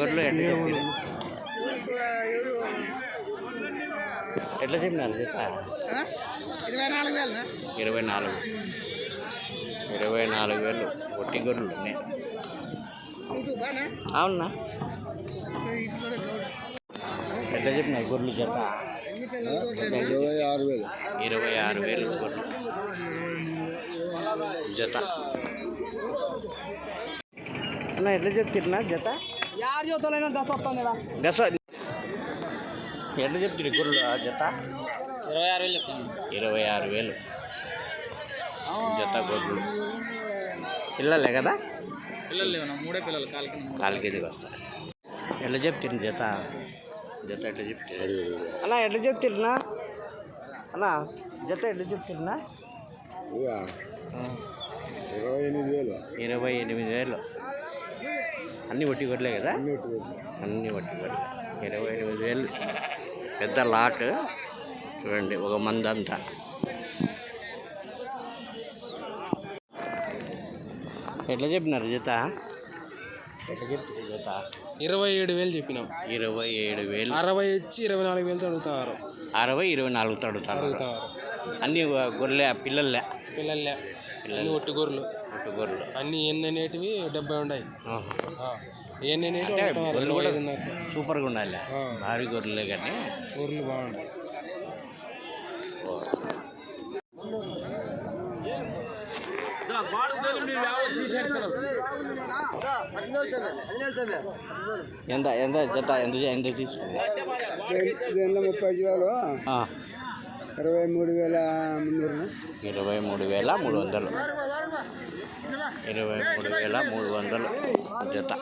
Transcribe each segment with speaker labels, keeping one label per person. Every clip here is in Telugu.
Speaker 1: గొర్రెలు ఎట్లా చెప్పారు ఎట్లా చెప్పినారు జత
Speaker 2: ఇరవై నాలుగు వేలు
Speaker 1: ఇరవై నాలుగు. ఇరవై నాలుగు వేలు ఒట్టి గొర్రెలు ఉన్నాయి. అవునా? ఎట్లా చెప్పినారు గొర్రెలు జత?
Speaker 2: ఇరవై ఆరు వేలు.
Speaker 1: ఇరవై ఆరు వేలు గొర్రెలు. జత. అన్న ఎట్లా చెప్తున్నా జత?
Speaker 2: యారు చూతలైనా దశ వస్తుంది
Speaker 1: చెప్తుంది గొర్రెలు జత
Speaker 2: ఇరవై ఆరు వేలు చెప్తాను
Speaker 1: ఇరవై ఆరు వేలు జత గొర్రెలు పిల్లలే కదా
Speaker 2: పిల్లలు లేవు మూడే పిల్లలు కాలికి
Speaker 1: కాలికి ఎదిగి వస్తారు ఎట్లా చెప్తుంది జత జత ఎట్లా చెప్తుంది అన్న ఎట్లా చెప్తున్నా అన్న జత ఎట్లా చెప్తున్నా
Speaker 2: ఇరవై ఎనిమిది వేలు
Speaker 1: ఇరవై ఎనిమిది వేలు అన్నీ వట్టి గొడ్లే కదా? అన్నీ వట్టి గొడ్లే ఇరవై ఎనిమిది వేలు పెద్ద లాట్. చూడండి ఒక మందంతా ఎట్లా చెప్పినారు జత? ఎట్లా చెప్తారు జత?
Speaker 2: ఇరవై ఏడు వేలు చెప్పినాం.
Speaker 1: ఇరవై ఏడు వేలు.
Speaker 2: అరవై వచ్చి ఇరవై నాలుగు వేలు అడుగుతారు
Speaker 1: అరవై ఇరవై నాలుగు తడుతారు
Speaker 2: అడుగుతారు
Speaker 1: అన్నీ గొర్రెలే పిల్లలే.
Speaker 2: పిల్లలే. అన్ని ఒట్టి గొర్రెలు.
Speaker 1: ఒట్టి గొర్రెలు.
Speaker 2: అన్ని ఎన్ని అనేటివి డెబ్బై ఉన్నాయి. ఎన్ని అనేటివి
Speaker 1: కూడా సూపర్గా ఉండాలి. భారీ గొర్రెలే కానీ.
Speaker 2: గొర్రెలు బాగుంటాయి.
Speaker 1: ఎంత ఎంత జత ఎంత ఎంత తీసుకుంది?
Speaker 2: ముప్పై కిలోలు ఇరవై మూడు వేల మున్నూరు.
Speaker 1: ఇరవై మూడు వేల మూడు వందలు. ఇరవై మూడు వేల మూడు వందలు జత.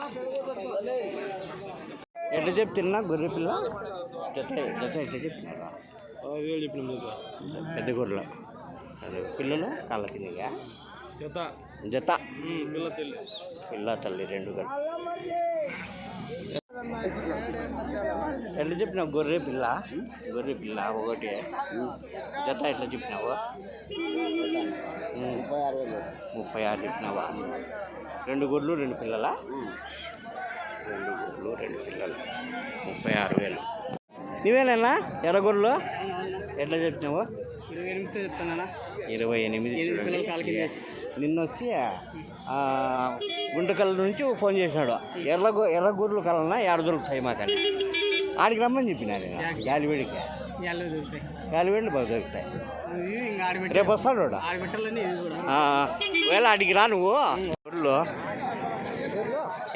Speaker 1: ఎట్లా చెప్తున్నా గొర్రె పిల్ల? జత జత ఎట్లా చెప్తున్నారా? పెద్ద గొర్రెలు? పిల్లలు కాళ్ళ కిందగా?
Speaker 2: జత.
Speaker 1: జత.
Speaker 2: పిల్ల తెల్లి.
Speaker 1: పిల్ల తల్లి రెండు గొర్రె ఎట్లా చెప్పినావు? గొర్రె పిల్ల? గొర్రె పిల్ల ఒకటి. జత ఎట్లా చెప్పినావు. ముప్పై ఆరు చెప్పినావా? రెండు గొర్రెలు రెండు పిల్లలా? రెండు గొర్రెలు రెండు పిల్లలు. ముప్పై ఆరు వేలు. నీవేనా ఎర్ర గొర్రెలు? ఎట్లా చెప్పినావు?
Speaker 2: ఇరవై ఎనిమిది చెప్తానా
Speaker 1: ఇరవై ఎనిమిది. నిన్న వచ్చి గుంటకల్ నుంచి ఫోన్ చేసినాడు. ఎర్ర గొ- ఎర్ర గొర్రెలు కలనా ఏడ దొరుకుతాయి మాకని. ఆడికి రమ్మని చెప్పినా నేను. గాలివేడికి. గాలివేడిలు బాగా దొరుకుతాయి. రేపు వస్తాడు ఒకవేళ ఆడికి రా నువ్వు. గొర్రెలు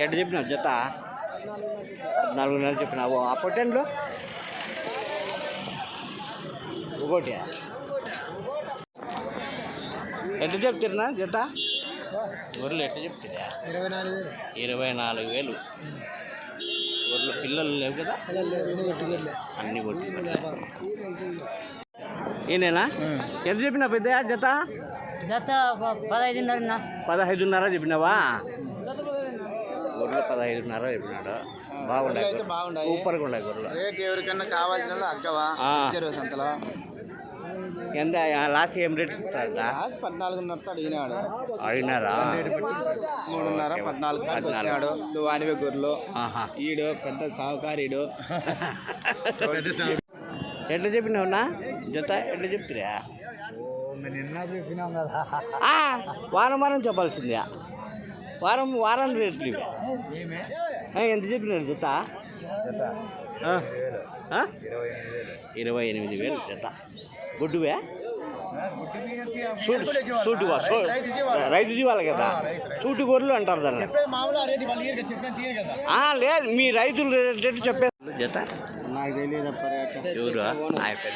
Speaker 1: ఎట్ట చెప్పినావు జత? పద్నాలుగున్నర చెప్పినావు. ఆ ఒకటి ఎట్ట చెప్తున్నా జత? గొర్రెలు ఎట్ట చెప్తుందా
Speaker 2: ఇరవై నాలుగు వేలు.
Speaker 1: ఇరవై నాలుగు వేలు. గొర్రెలు పిల్లలు లేవు కదా? అన్ని కొట్టి ఈయనేనా? ఎంత చెప్పినా పెద్ద జత?
Speaker 2: జత పదహైదున్నర
Speaker 1: పదహైదున్నర చెప్పినావా? గొర్రెలు పదహైదున్నర చెప్పినాడు. బాగుండాయి. సూపర్గా ఉన్నాయి గొర్రెలు.
Speaker 2: రేట్ ఎవరికన్నా కావాల్సిన అక్కవా సంతలో.
Speaker 1: ఎంత? లాస్ట్ ఏం రేట్
Speaker 2: అడిగినాడు
Speaker 1: అడిగినారా
Speaker 2: మూడున్నర. పద్నాలుగు. వచ్చినాడు. దువానివే గొర్రెలు. ఈడు పెద్ద సాహుకారీడు.
Speaker 1: ఎట్లా చెప్పినావునా జత ఎట్లా చెప్తురా
Speaker 2: నిన్న చెప్పినాం కదా
Speaker 1: ఆ, వారం వారం చెప్పాల్సిందే వారం వారం రేట్లు ఇవి. ఎంత చెప్పినారు జత? ఆ? ఇరవై ఎనిమిది వేలు. జత. గుడ్డువే? సూటు సూటువా సూ- రైతు జీవాలు కదా? సూటు గొర్రెలు అంటారు దాన్ని. లేదు మీ రైతులు రేటు చెప్పే జత?
Speaker 2: నాకు తెలియదు
Speaker 1: ఎవరు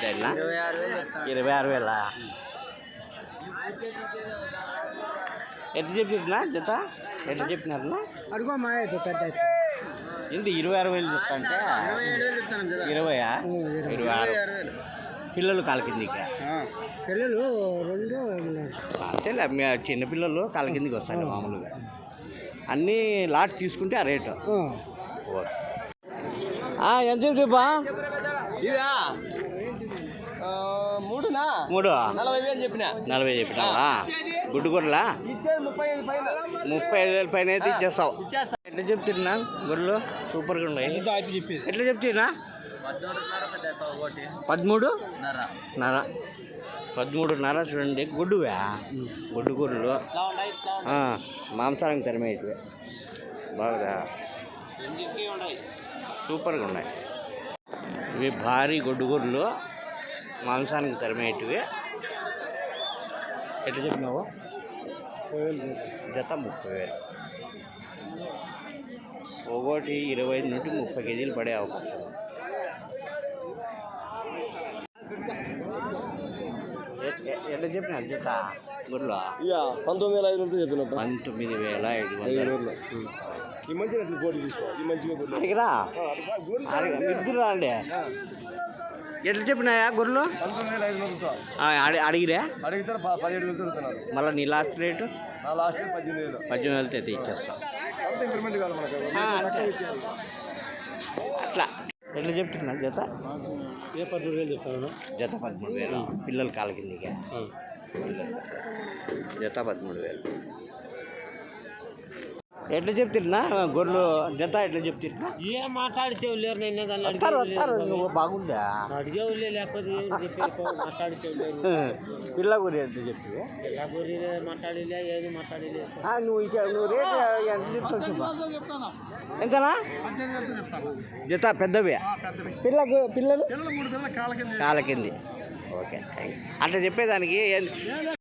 Speaker 1: పెద్ద?
Speaker 2: ఇరవై ఆరు వేలు
Speaker 1: ఎట్లా చెప్పినా జత? ఎట్లా చెప్పినారన్నా?
Speaker 2: అడుగు
Speaker 1: ఏంటి ఇరవై ఆరు వేలు చెప్తా అంటే ఇరవయా? ఇరవై ఆరు
Speaker 2: ఆరు వేలు.
Speaker 1: పిల్లలు కాల కిందికి
Speaker 2: పిల్లలు రెండు
Speaker 1: అంతేలే మీ చిన్న పిల్లలు కాల కిందికి వస్తాయి మామూలుగా. అన్నీ లాట్ తీసుకుంటే ఆ రేటు. ఎంత చెప్పా
Speaker 2: ఇదా మూడునా?
Speaker 1: మూడు.
Speaker 2: నలభై వేలు చెప్పిన.
Speaker 1: నలభై చెప్పినావా? గుడ్డు గొర్రెలా
Speaker 2: ముప్పై ఐదు పైన.
Speaker 1: ముప్పై ఐదు వేల పైన అయితే ఇచ్చేస్తావు.
Speaker 2: ఇచ్చేస్తా.
Speaker 1: ఎట్లా చెప్తున్నా? గొర్రెలు సూపర్గా ఉన్నాయి. ఎట్లా చెప్తున్నా? పదమూడు? నర. పదమూడున్నర చూడండి గుడ్డువా? గుడ్డు గొర్రెలు మాంసానికి తరిమేటివి బాగుదా? సూపర్గా ఉన్నాయి. ఇవి భారీ గొడ్డు గొర్రెలు మాంసానికి తరిమేటివి ఎట్లా చెప్పినావు? జత ముప్పై వేలు. ఒకటి ఇరవై ఐదు నుండి ముప్పై కేజీలు పడే అవకాశం. ఎట్లా చెప్పిన జత గుర్రలు?
Speaker 2: ఇక పంతొమ్మిది వేల ఐదు వందలు చెప్పినట్టు.
Speaker 1: పంతొమ్మిది వేల ఐదు వందలు.
Speaker 2: ఈ మంచిగా పోటీ తీసుకో ఈ మంచిగా
Speaker 1: అడిగిరా? అడిగి ఇద్దరు రాండి ఎట్లా చెప్పినాయా గొర్రెలు?
Speaker 2: వేల
Speaker 1: అడి అడిగిరా?
Speaker 2: అడిగితే పదిహేడు వేలు దొరుకుతున్నారు
Speaker 1: మళ్ళీ నీ లాస్ట్ రేటు?
Speaker 2: నా లాస్ట్ పద్దెనిమిది వేలు.
Speaker 1: పద్దెనిమిది వేలతో అయితే ఇచ్చేస్తాం. అట్లా. ఎట్లా చెప్తున్నా జత?
Speaker 2: ఏ పద్దెనిమిది వేలు చెప్తాను
Speaker 1: జత పదమూడు వేలు. పిల్లల కాల కిందికి. పిల్లలు జత పదమూడు వేలు. ఎట్లా చెప్తున్నా గొర్రెలు జత ఎట్లా చెప్తున్నా
Speaker 2: ఏం మాట్లాడితే లేరు నేను దాన్ని
Speaker 1: వస్తారు వస్తారు నువ్వు బాగుందా?
Speaker 2: అడిగేవులే లేకపోతే ఏం చెప్పేసి మాట్లాడితే లేరు.
Speaker 1: పిల్ల గురి ఎంత చెప్తే
Speaker 2: ఎలా గురిలే మాట్లాడిలే ఏది మాట్లాడిలే.
Speaker 1: నువ్వు ఇక నువ్వు రేట్ ఎంత చెప్తావు ఎంతనా? జత పెద్దవి. పిల్లకు పిల్లలు?
Speaker 2: కాళ్ళ
Speaker 1: కింద. ఓకే థ్యాంక్ అట్లా చెప్పేదానికి ఏం-